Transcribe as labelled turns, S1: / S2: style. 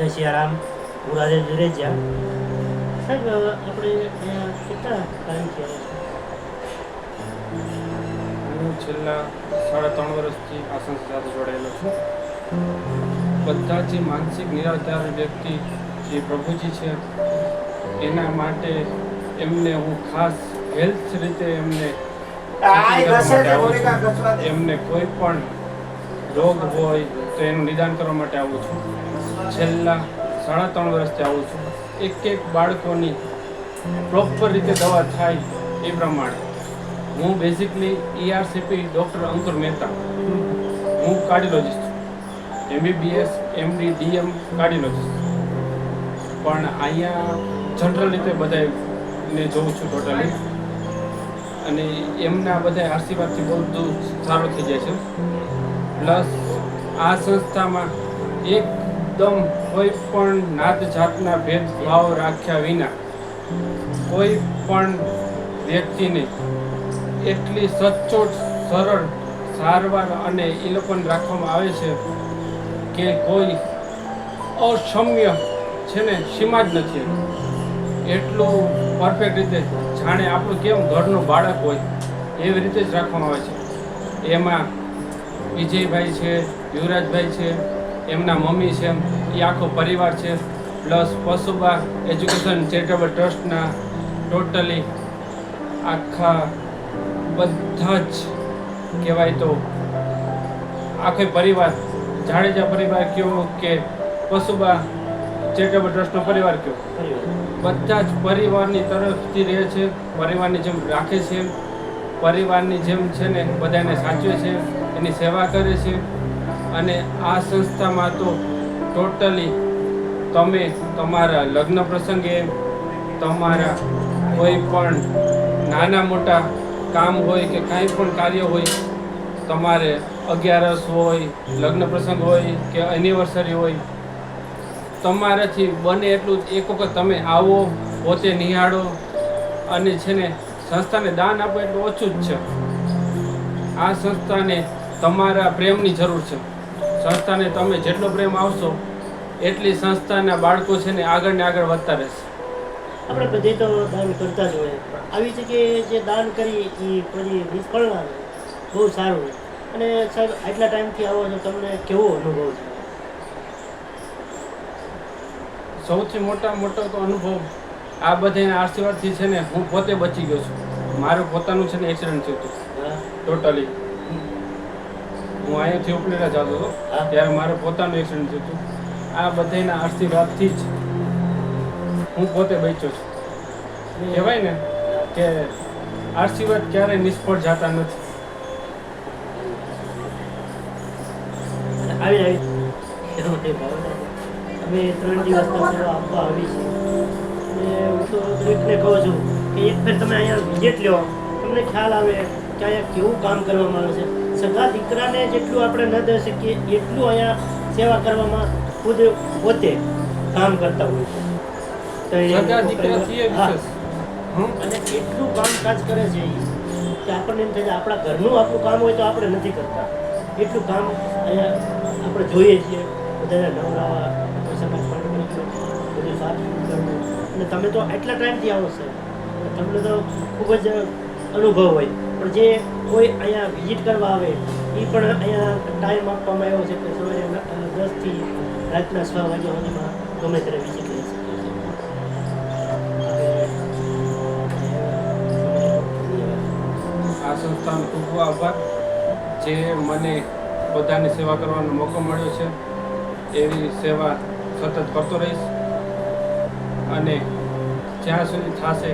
S1: જય સિયારામ. હું રાજેશ જુરેજિયા સાહેબ આપણે કેટલા
S2: હું છેલ્લા સાડા ત્રણ વર્ષથી આ સંસ્થા સાથે જોડાયેલો છું. બધા જે માનસિક નિરાધાર વ્યક્તિ જે પ્રભુજી છે એના માટે એમને હું ખાસ હેલ્થ રીતે એમને. એમને કોઈ પણ રોગ હોય તો એનું નિદાન કરવા માટે આવું છું. છેલ્લા સાડા ત્રણ વર્ષથી આવું છું. એક એક બાળકોની પ્રોપર રીતે દવા થાય એ પ્રમાણે. હું basically ERCP doctor Ankur Mehta. હું કાર્ડિયોલોજિસ્ટ છું. એમબીબીએસ એમડી ડીએમ કાર્ડિયોલોજિસ્ટ પણ અહીંયા જનરલ રીતે બધાને જોઉં છું ટોટલી અને એમના બધા આશીર્વાદથી બહુ બધું સારું થઈ જાય છે. પ્લસ આ સંસ્થામાં એકદમ કોઈ પણ નાત જાતના ભેદભાવ રાખ્યા વિના કોઈ પણ વ્યક્તિને એટલી સચોટ, સરળ, સારવાર અને એ લોકોને રાખવામાં આવે છે કે કોઈ અક્ષમ્ય છે ને સીમા જ નથી. એટલું પરફેક્ટ રીતે જાણે આપણું કેમ ઘરનું બાળક હોય એવી રીતે જ રાખવામાં આવે છે. એમાં વિજયભાઈ છે, યુવરાજભાઈ છે એમના મમ્મી છે, એ આખો પરિવાર છે પ્લસ પશુબા એજ્યુકેશન ચેરિટેબલ ટ્રસ્ટના ટોટલી આખા બધા જ કહેવાય તો આખો પરિવાર, જાડેજા પરિવાર કયો કે પશુબા ચેરિટેબલ ટ્રસ્ટનો પરિવાર કયો? બધા જ પરિવારની તરફથી રહે છે, પરિવારની જેમ રાખે છે, પરિવારની જેમ છે ને બધાને સાચવે છે, એની સેવા કરે છે અને આ સંસ્થામાં તો ટોટલી તમે તમારા લગ્ન પ્રસંગે તમારા કોઈ પણ નાના મોટા કામ હોય કે કાંઈ પણ કાર્ય હોય, તમારે અગિયારસ હોય, લગ્ન પ્રસંગ હોય કે એનિવર્સરી હોય, તમારાથી બને એટલું એક વખત તમે આવો, પોતે નિહાળો અને છે ને સંસ્થાને દાન આપો એટલું ઓછું જ છે. આ સંસ્થાને તમારા પ્રેમની જરૂર છે. સંસ્થાને તમે જેટલો પ્રેમ આવશો એટલી સંસ્થાના બાળકો છે ને આગળ ને આગળ વધતા રહેશે.
S1: આપણે બધે તો દાન કરતા જ હોય. આવી જગ્યાએ જે દાન કરી એ પછી નિષ્ફળ ના બહુ સારું. અને સાહેબ આટલા ટાઈમથી આવો છો તમને કેવો અનુભવ છે?
S2: સૌથી મોટા મોટો તો અનુભવ આ બધાના આશીર્વાદથી છે ને હું પોતે બચી ગયો છું. મારું પોતાનું છે ને એક્સિડન્ટ થયું હતું. ટોટલી હું અહીંયાથી ઉપલેટા જતો હતો, ત્યારે મારે પોતાનું એક્સિડન્ટ થયું આ બધાના આશીર્વાદથી જ હું પોતે બચ્યો છું. કહેવાય ને કે આશીર્વાદ ક્યારેય નિષ્ફળ જતા નથી.
S1: આવી આવી. અમે ત્રણ દિવસ આપવા આવી છે કહું છું એક ફેર તમે અહીંયા વિઝિટ તમને ખ્યાલ આવે કે અહીંયા કેવું કામ કરવામાં આવે છે? સગા દીકરાને જેટલું આપણે ન દઈ શકીએ એટલું અહીંયા સેવા કરવામાં ખુદ પોતે કામ કરતા હોય છે. તો અને એટલું કામકાજ કરે છે કે આપણને એમ થાય છે આપણા ઘરનું આપણું કામ હોય તો આપણે નથી કરતા. એટલું કામ અહીંયા આપણે જોઈએ છીએ. બધાને નવરાવા સમાજ બધું સાફ કરવું અને તમે તો આટલા ટાઈમથી આવો છો. તમને તો ખૂબ જ અનુભવ હોય. પણ જે કોઈ અહીંયા વિઝિટ કરવા આવે એ પણ અહીંયા ટાઈમ આપવામાં આવ્યો છે કે સવારે દસથી રાતના છ વાગ્યા સુધીમાં ગમે ત્યારે વિઝિટ લઈ શકે
S2: આ સંસ્થાનો ખૂબ ખૂબ આભાર. જે મને બધાની સેવા કરવાનો મોકો મળ્યો છે, એવી સેવા સતત કરતો રહીશ. અને જ્યાં સુધી થશે